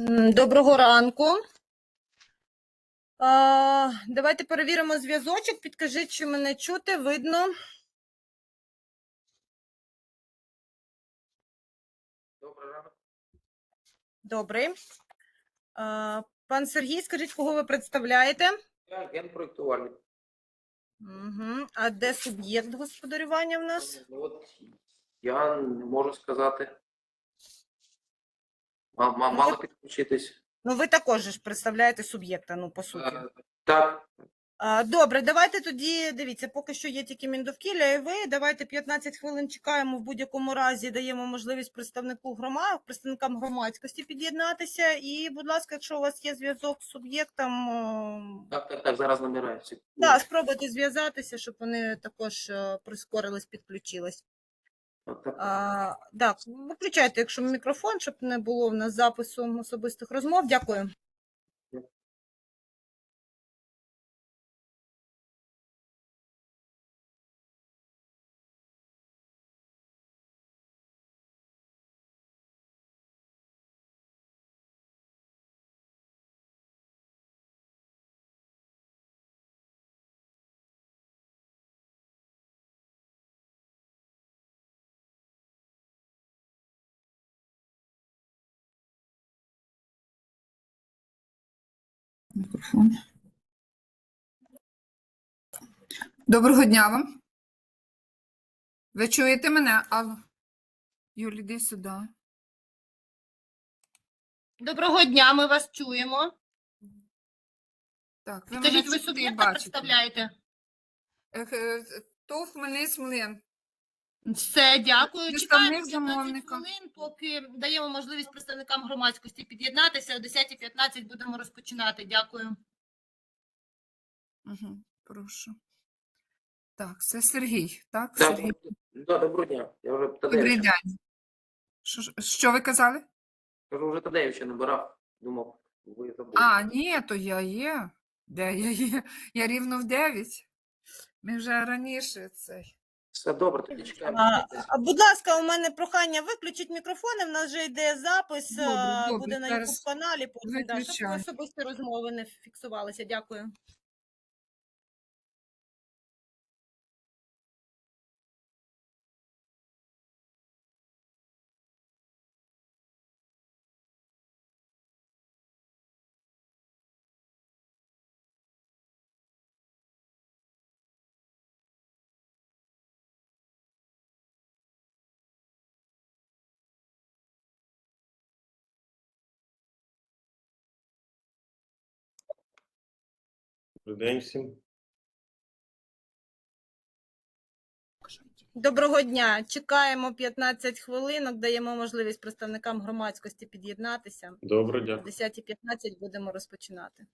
Доброго ранку. А, давайте перевіримо зв'язочок. Підкажіть, чи мене чути, видно. Добрий ранок. Добре. А, пан Сергій, скажіть, кого ви представляєте? Я генпроєктувальник. Угу. А де суб'єкт господарювання в нас? Ну, от я не можу сказати. Ма- Мало підключитись. Ну, ви також ж представляєте суб'єкта, ну, по суті. Е, Так, А, Добре, давайте тоді дивіться, поки що є тільки Міндовкілля і ви. Давайте 15 хвилин чекаємо в будь-якому разі, даємо можливість представнику громад, представникам громадськості під'єднатися. І, будь ласка, якщо у вас є зв'язок з суб'єктом, так, так, так, зараз секунду. да, спробуйте зв'язатися, щоб вони також е, прискорились, підключились. А, так, виключайте, якщо мікрофон, щоб не було в нас запису особистих розмов. Дякую. Мікрофон. Доброго дня вам. Ви чуєте мене? Алло. Юлі, іди сюди. Доброго дня, ми вас чуємо. Так, ви мене Скажіть, ви чуєте суб'єкта бачите. представляєте? Ех, е, ТОВ Хмельницький млин. Все, дякую. Представник Чекаємо 15 хвилин, поки даємо можливість представникам громадськості під'єднатися. О 10.15 будемо розпочинати. Дякую. Угу, прошу. Так, це Сергій, так? Так, Сергій. да, доброго дня. Я вже Добрий день. Що, що ви казали? Кажу, вже Тадеєвича набирав. Думав, ви забули. А, ні, то я є. Де я є? Я рівно в 9. Ми вже раніше цей. Все добре, тоді чекаємо. А, будь ласка, у мене прохання виключіть мікрофони. В нас вже йде запис, Добре, добре, буде на youtube каналі. Потім да, щоб особисті розмови не фіксувалися. Дякую. День всім. Доброго дня. Чекаємо 15 хвилинок, даємо можливість представникам громадськості під'єднатися. Добре, О дякую. 10.15 будемо розпочинати.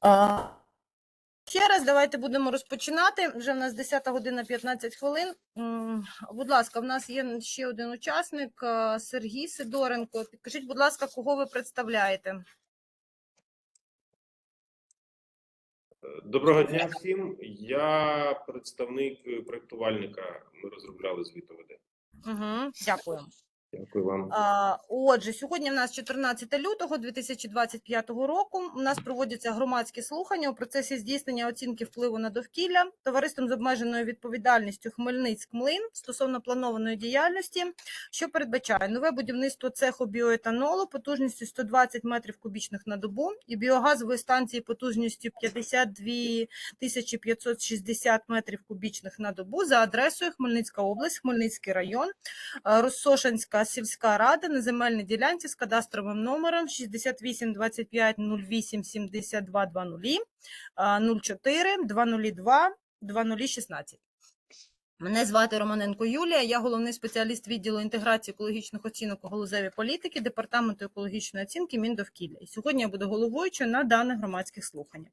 А, Ще раз давайте будемо розпочинати. Вже в нас 10 година 15 хвилин. Будь ласка, в нас є ще один учасник Сергій Сидоренко. Підкажіть, будь ласка, кого ви представляєте? Доброго дня всім. Я представник е, проєктувальника. Ми розробляли звіт ОВД. Угу, дякую. Дякую вам. Отже, сьогодні в нас 14 лютого 2025 року. У нас проводяться громадські слухання у процесі здійснення оцінки впливу на довкілля товариством з обмеженою відповідальністю Хмельницьк Млин стосовно планованої діяльності, що передбачає нове будівництво цеху біоетанолу потужністю 120 метрів кубічних на добу і біогазової станції потужністю 52 тисячі 560 метрів кубічних на добу за адресою Хмельницька область, Хмельницький район, Е, Розсошинська сільська рада на земельній ділянці з кадастровим номером 68 25 08 72 20 04 202 2016. Мене звати Романенко Юлія, я головний спеціаліст відділу інтеграції екологічних оцінок у галузевій політики Департаменту екологічної оцінки Міндовкілля. І сьогодні я буду головуючою на даних громадських слуханнях.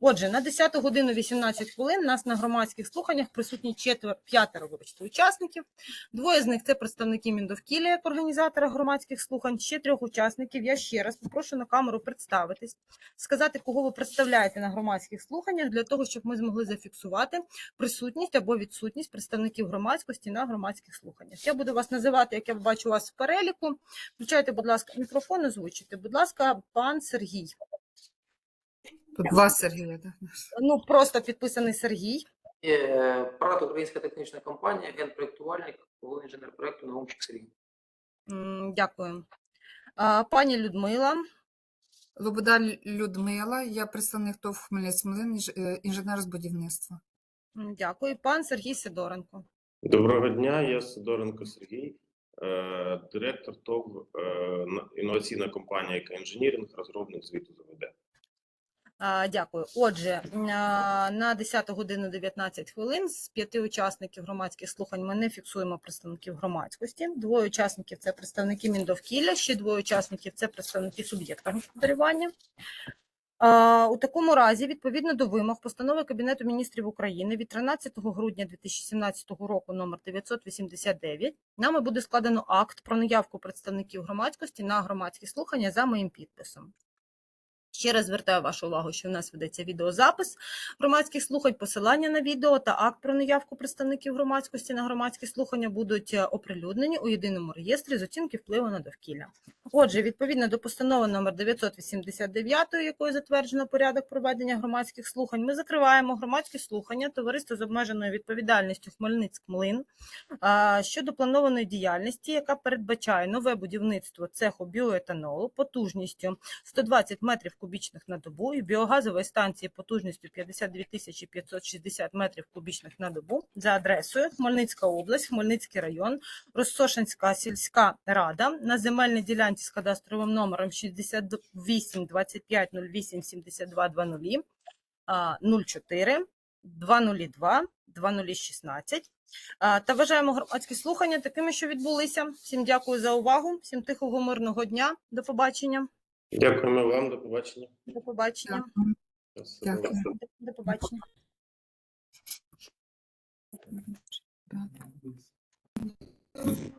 Отже, на 10 годину 18 хвилин нас на громадських слуханнях присутні четвер, п'ятеро вибачте, учасників. Двоє з них це представники Міндовкілля як організатора громадських слухань. Ще трьох учасників. Я ще раз попрошу на камеру представитись, сказати, кого ви представляєте на громадських слуханнях, для того, щоб ми змогли зафіксувати присутність або відсутність представників громадськості на громадських слуханнях. Я буду вас називати, як я бачу вас в переліку. Включайте, будь ласка, мікрофон, озвучуйте. Будь ласка, пан Сергій. Тут два Сергія. Да? Ну, просто підписаний Сергій. Парад Українська технічна компанія, генпроєктувальник, головний інженер проєкту Наумчик Сергій. Дякую. Пані Людмила. Лобода Людмила, я представник ТОВ Хмельницькмлин, інж- е, інженер з будівництва. Дякую. Пан Сергій Сидоренко. Доброго дня. Я Сидоренко Сергій, е, директор ТОВ е, інноваційна компанія «Ека Інженіринг», розробник звіту з ОВД. А, Дякую. Отже, на 10 годину 19 хвилин з п'яти учасників громадських слухань ми не фіксуємо представників громадськості. Двоє учасників це представники Міндовкілля, ще двоє учасників це представники суб'єкта господарювання. У такому разі, відповідно до вимог постанови Кабінету міністрів України від 13 грудня 2017 року номер 989, нами буде складено акт про наявку представників громадськості на громадські слухання за моїм підписом. Ще раз звертаю вашу увагу, що в нас ведеться відеозапис громадських слухань, посилання на відео та акт про неявку представників громадськості на громадські слухання будуть е, оприлюднені у єдиному реєстрі з оцінки впливу на довкілля. Отже, відповідно до постанови номер 989, якою затверджено порядок проведення громадських слухань, ми закриваємо громадські слухання товариства з обмеженою відповідальністю Хмельницьк-Млин щодо планованої діяльності, яка передбачає нове будівництво цеху біоетанолу потужністю 120 метрів кубічних на добу і біогазової станції потужністю 52 тисячі 560 метрів кубічних на добу за адресою Хмельницька область, Хмельницький район, Розсошинська сільська рада на земельній ділянці з кадастровим номером 68 25 08 72 00 04 202 2016 та вважаємо громадські слухання такими, що відбулися. Всім дякую за увагу, всім тихого мирного дня. До побачення. Дякуємо вам, до побачення. До побачення. Дякую. Дякую. До побачення. П'ятий.